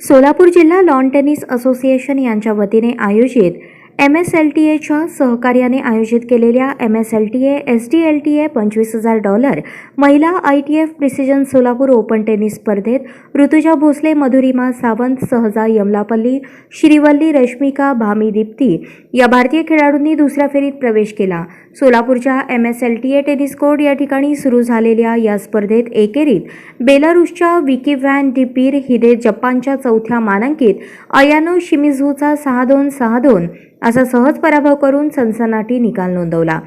सोलापूर जिल्हा lawn tennis association यांच्या वतीने आयोजित एम एस एल टी एच्या सहकार्याने आयोजित केलेल्या M S L T A S D L T A पंचवीस हजार डॉलर महिला I T F precision Solapur open tennis स्पर्धेत ऋतुजा भोसले मधुरिमा सावंत सहजा यमलापल्ली श्रीवल्ली रश्मिका भामी दीप्ती या भारतीय खेळाडूंनी दुसऱ्या फेरीत प्रवेश केला. सोलापूरच्या M S L T A tennis court या ठिकाणी सुरू झालेल्या या स्पर्धेत एकेरीत बेलारूसच्या विकी व्हॅन डिपीर हिने जपानच्या चौथ्या मानांकित अयानो शिमिझूचा सहा दोन सहा दोन असा सहज पराभव करून सनसनाटी निकाल नोंदवला.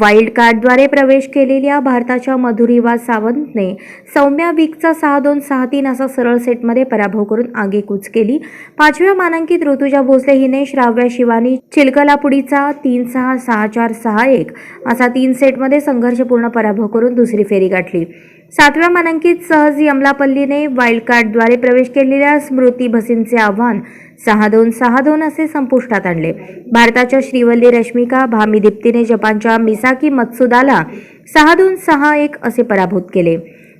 वाईल्ड कार्डद्वारे प्रवेश केलेल्या भारताच्या मधुरीवा सावंतने सौम्या विकचा सहा दोन सहा तीन असा सरळ सेटमध्ये पराभव करून आगेकूच केली. पाचव्या मानांकित ऋतुजा भोसले हिने श्राव्या शिवानी चिलकलापुडीचा तीन सहा सहा चार सहा एक असा तीन सेटमध्ये संघर्षपूर्ण पराभव करून दुसरी फेरी गाठली. सातव्या मानांकित सहज यमलापल्लीने वाईल्ड कार्डद्वारे प्रवेश केलेल्या स्मृती भसीनचे आव्हान सहा दोन सहा दोन असे संपुष्टात आणले. भारताच्या श्रीवल्ली रश्मिका भामी दीप्तीने जपानच्या मिसाकी मत्सुदाला सहा दोन सहा एक असे पराभूत केले.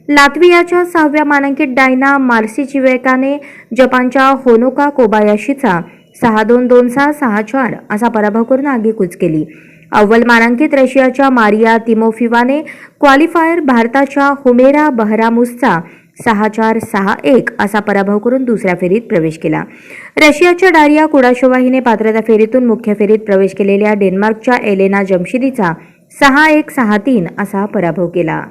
लात्वियाच्या सहाव्या मानांकित डायना मार्सिचिवेकाने जपानच्या होनोका कोबायाशीचा सहा दोन दोन सहा सहा चार असा पराभव करून आगेकूच केली. अव्वल मानांकित रशियाच्या मारिया तिमोफिवाने क्वालिफायर भारताच्या हुमेरा बहरामुसचा सहा चार सहा एक असा पराभव करून दुसऱ्या फेरीत प्रवेश केला. रशियाच्या डारिया कुडाशोवा हिने पात्रता फेरीतून मुख्य फेरीत प्रवेश केलेल्या डेन्मार्कच्या एलेना जमशिदीचा सहा एक सहा तीन असा पराभव केला.